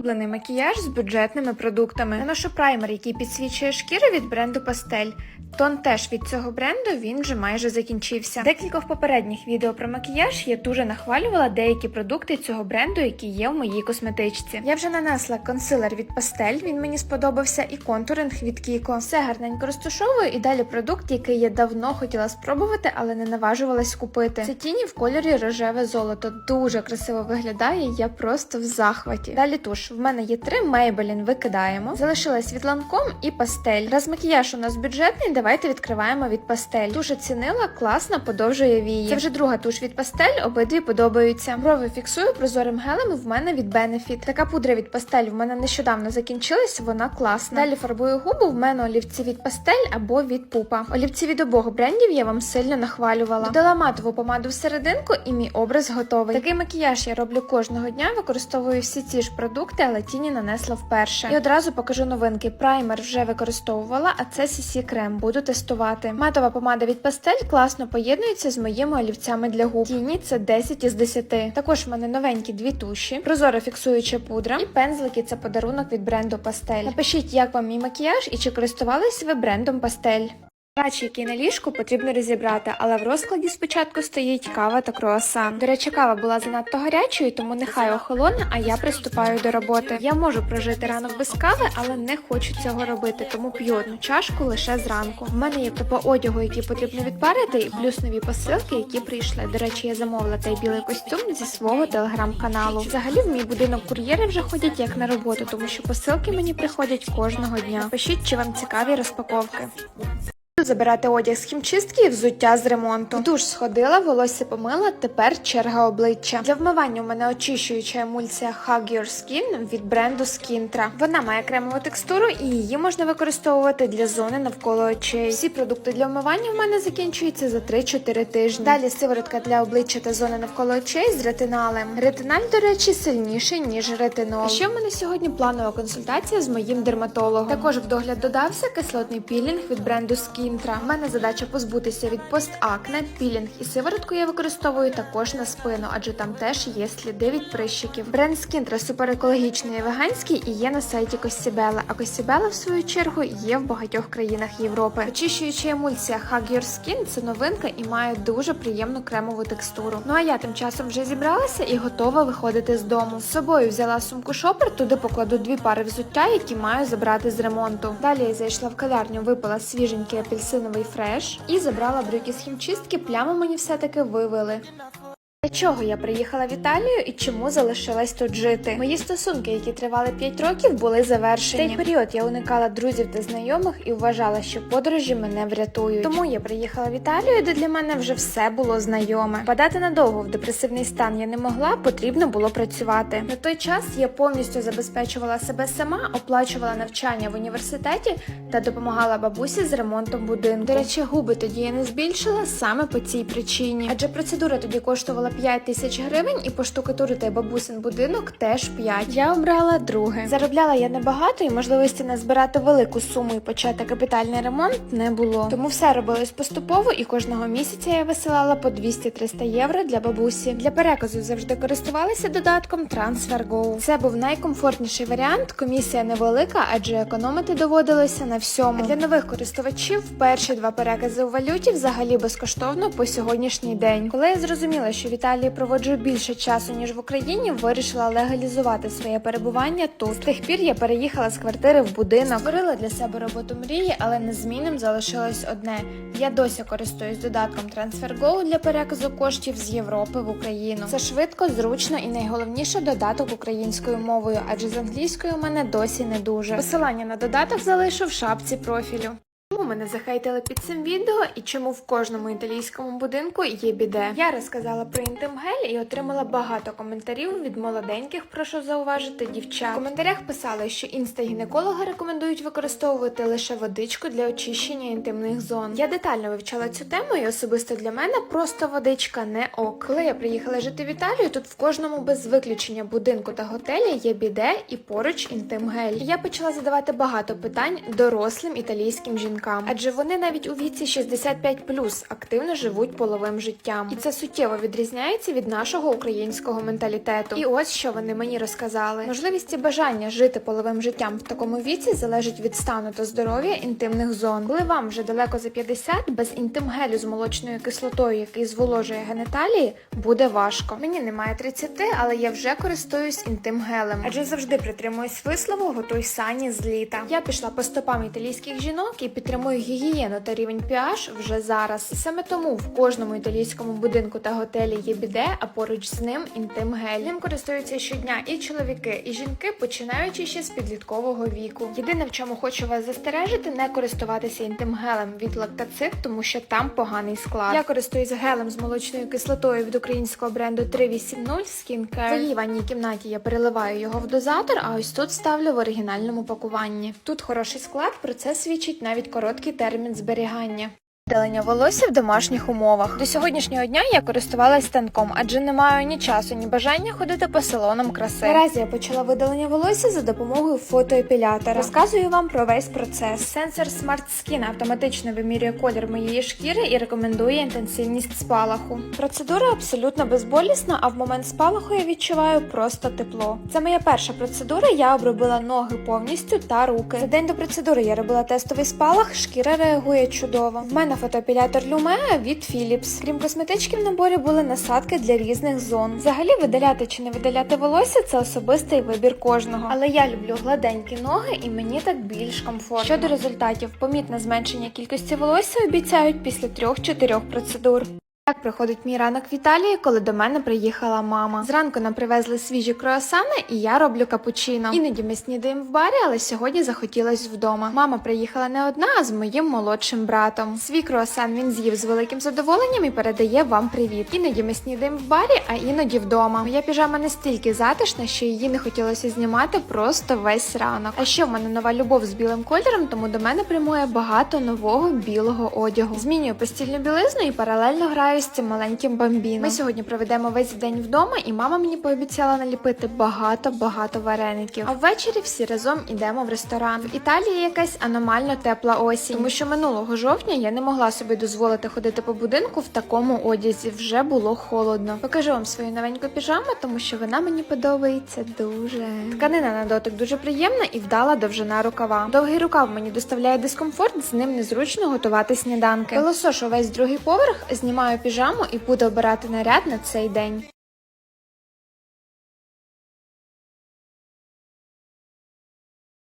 Улюблений макіяж з бюджетними продуктами. Наношу праймер, який підсвічує шкіру від бренду Пастель. Тон теж від цього бренду він вже майже закінчився. Декількох попередніх відео про макіяж я дуже нахвалювала деякі продукти цього бренду, які є в моїй косметичці. Я вже нанесла консилер від Пастель, він мені сподобався, і контуринг від Кіко. Все гарненько розташовую і далі продукт, який я давно хотіла спробувати, але не наважувалась купити. Це тіні в кольорі рожеве золото. Дуже красиво виглядає. Я просто в захваті. Далі туш. В мене є три Maybelline, викидаємо. Залишилась від Lancome і пастель. Раз макіяж у нас бюджетний, давайте відкриваємо від пастель. Туш оцінила, класно, подовжує вії. Це вже друга туш від пастель, обидві подобаються. Брови фіксую прозорим гелем в мене від Benefit. Така пудра від пастель в мене нещодавно закінчилась, вона класна. Далі фарбую губи, в мене олівці від пастель або від пупа. Олівці від обох брендів я вам сильно нахвалювала. Додала матову помаду в серединку і мій образ готовий. Такий макіяж я роблю кожного дня, використовую всі ці ж продукти, але тіні нанесла вперше. І одразу покажу новинки. Праймер вже використовувала, а це CC крем. Буду тестувати. Матова помада від пастель класно поєднується з моїми олівцями для губ. Тіні це 10 із 10. Також в мене новенькі дві туші, прозора фіксуюча пудра і пензлики це подарунок від бренду Пастель. Напишіть, як вам мій макіяж і чи користувались ви брендом Пастель. Речі, які на ліжку потрібно розібрати, але в розкладі спочатку стоїть кава та круасан. До речі, кава була занадто гарячою, тому нехай охолоне, а я приступаю до роботи. Я можу прожити ранок без кави, але не хочу цього робити, тому п'ю одну чашку лише зранку. В мене є купа одягу, які потрібно відпарити, і плюс нові посилки, які прийшли. До речі, я замовила той білий костюм зі свого телеграм-каналу. Взагалі, в мій будинок кур'єри вже ходять як на роботу, тому що посилки мені приходять кожного дня. Пишіть, чи вам цікаві розпаковки. Забирати одяг з хімчистки і взуття з ремонту. В душ сходила, волосся помила, тепер черга обличчя. Для вмивання у мене очищуюча емульсія Hug Your Skin від бренду Skintra. Вона має кремову текстуру і її можна використовувати для зони навколо очей. Всі продукти для вмивання в мене закінчуються за 3-4 тижні. Далі сиворотка для обличчя та зони навколо очей з ретиналем. Ретиналь, до речі, сильніший ніж ретинол. Ще в мене сьогодні планова консультація з моїм дерматологом. Також в догляд додався кислотний пілінг від бренду Skintra. У мене задача позбутися від постакне, пілінг і сиворотку я використовую також на спину, адже там теж є сліди від прищиків. Бренд Skintra супер екологічний і веганський і є на сайті Косібела. А Косібела, в свою чергу, є в багатьох країнах Європи. Очищуюча емульсія Hug Your Skin – це новинка і має дуже приємну кремову текстуру. Ну а я тим часом вже зібралася і готова виходити з дому. З собою взяла сумку шопер, туди покладу дві пари взуття, які маю забрати з ремонту. Далі я зайшла в кав'ярню, випила свіженький апельсиновий фреш і забрала брюки з хімчистки. Плями мені все-таки вивели. Для чого я приїхала в Італію і чому залишилась тут жити? Мої стосунки, які тривали 5 років, були завершені. В цей період я уникала друзів та знайомих і вважала, що подорожі мене врятують. Тому я приїхала в Італію, де для мене вже все було знайоме. Падати надовго в депресивний стан я не могла, потрібно було працювати. На той час я повністю забезпечувала себе сама, оплачувала навчання в університеті та допомагала бабусі з ремонтом будинку. До речі, губи тоді я не збільшила саме по цій причині, адже процедура тоді коштувала 5 тисяч гривень, і поштукатурити бабусин будинок теж 5. Я обрала друге. Заробляла я небагато, і можливості назбирати велику суму і почати капітальний ремонт не було. Тому все робилось поступово, і кожного місяця я висилала по 200-300 євро для бабусі. Для переказу завжди користувалася додатком TransferGo. Це був найкомфортніший варіант. Комісія невелика, адже економити доводилося на всьому. Для нових користувачів перші два перекази у валюті взагалі безкоштовно по сьогоднішній день. Коли я зрозуміла, що в Італії проводжу більше часу ніж в Україні, вирішила легалізувати своє перебування тут. З тих пір я переїхала з квартири в будинок, створила для себе роботу мрії, але незмінним залишилось одне. Я досі користуюсь додатком TransferGo для переказу коштів з Європи в Україну. Це швидко, зручно і найголовніше додаток українською мовою, адже з англійською у мене досі не дуже. Посилання на додаток залишу в шапці профілю. Чому мене захейтили під цим відео і чому в кожному італійському будинку є біде? Я розказала про інтимгель і отримала багато коментарів від молоденьких, прошу зауважити, дівчат. В коментарях писали, що інстагінекологи рекомендують використовувати лише водичку для очищення інтимних зон. Я детально вивчала цю тему, і особисто для мене просто водичка не ок. Коли я приїхала жити в Італію, тут в кожному без виключення будинку та готелі є біде і поруч інтимгель. Я почала задавати багато питань дорослим італійським жінкам. Жінкам, адже вони навіть у віці 65+, активно живуть половим життям, і це суттєво відрізняється від нашого українського менталітету. І ось що вони мені розказали: можливість і бажання жити половим життям в такому віці залежить від стану та здоров'я інтимних зон. Коли вам вже далеко за 50, без інтимгелю з молочною кислотою, який зволожує геніталії, буде важко. Мені немає 30, але я вже користуюсь інтимгелем, адже завжди притримуюсь вислову готуй сані з літа. Я пішла по стопам італійських жінок і підтримую гігієну та рівень pH вже зараз. Саме тому в кожному італійському будинку та готелі є біде, а поруч з ним інтимгель. Ним користуються щодня і чоловіки, і жінки, починаючи ще з підліткового віку. Єдине, в чому хочу вас застережити, не користуватися інтимгелем від лактацит, тому що там поганий склад. Я користуюсь гелем з молочною кислотою від українського бренду 380 Skincare. В своїй ванній кімнаті я переливаю його в дозатор, а ось тут ставлю в оригінальному пакуванні. Тут хороший склад, про це свідчить навіть короткий термін зберігання. Видалення волосся в домашніх умовах. До сьогоднішнього дня я користувалась станком, адже не маю ні часу, ні бажання ходити по салонам краси. Наразі я почала видалення волосся за допомогою фотоепілятора. Розказую вам про весь процес. Сенсор Smart Skin автоматично вимірює колір моєї шкіри і рекомендує інтенсивність спалаху. Процедура абсолютно безболісна, а в момент спалаху я відчуваю просто тепло. Це моя перша процедура. Я обробила ноги повністю та руки. За день до процедури я робила тестовий спалах. Шкіра реагує чудово. В мене фотоапілятор Lumea від Philips. Крім косметички в наборі були насадки для різних зон. Взагалі видаляти чи не видаляти волосся це особистий вибір кожного. Але я люблю гладенькі ноги і мені так більш комфортно. Щодо результатів, помітне зменшення кількості волосся обіцяють після 3-4 процедур. Так проходить мій ранок в Італії, коли до мене приїхала мама. Зранку нам привезли свіжі круасани, і я роблю капучино. Іноді ми снідаємо в барі, але сьогодні захотілось вдома. Мама приїхала не одна, а з моїм молодшим братом. Свій круасан він з'їв з великим задоволенням і передає вам привіт. Іноді ми снідаємо в барі, а іноді вдома. Моя піжама настільки затишна, що її не хотілося знімати просто весь ранок. А ще в мене нова любов з білим кольором, тому до мене прямує багато нового білого одягу. Змінюю постільну білизну і паралельно граю з цим маленьким бамбіном. Ми сьогодні проведемо весь день вдома, і мама мені пообіцяла наліпити багато-багато вареників. А ввечері всі разом ідемо в ресторан. В Італії якась аномально тепла осінь, тому що минулого жовтня я не могла собі дозволити ходити по будинку в такому одязі. Вже було холодно. Покажу вам свою новеньку піжаму, тому що вона мені подобається дуже. Тканина на дотик дуже приємна і вдала довжина рукава. Довгий рукав мені доставляє дискомфорт, з ним незручно готувати сніданки. Пилосошу весь другий поверх, знімаю піжаму і буду обирати наряд на цей день.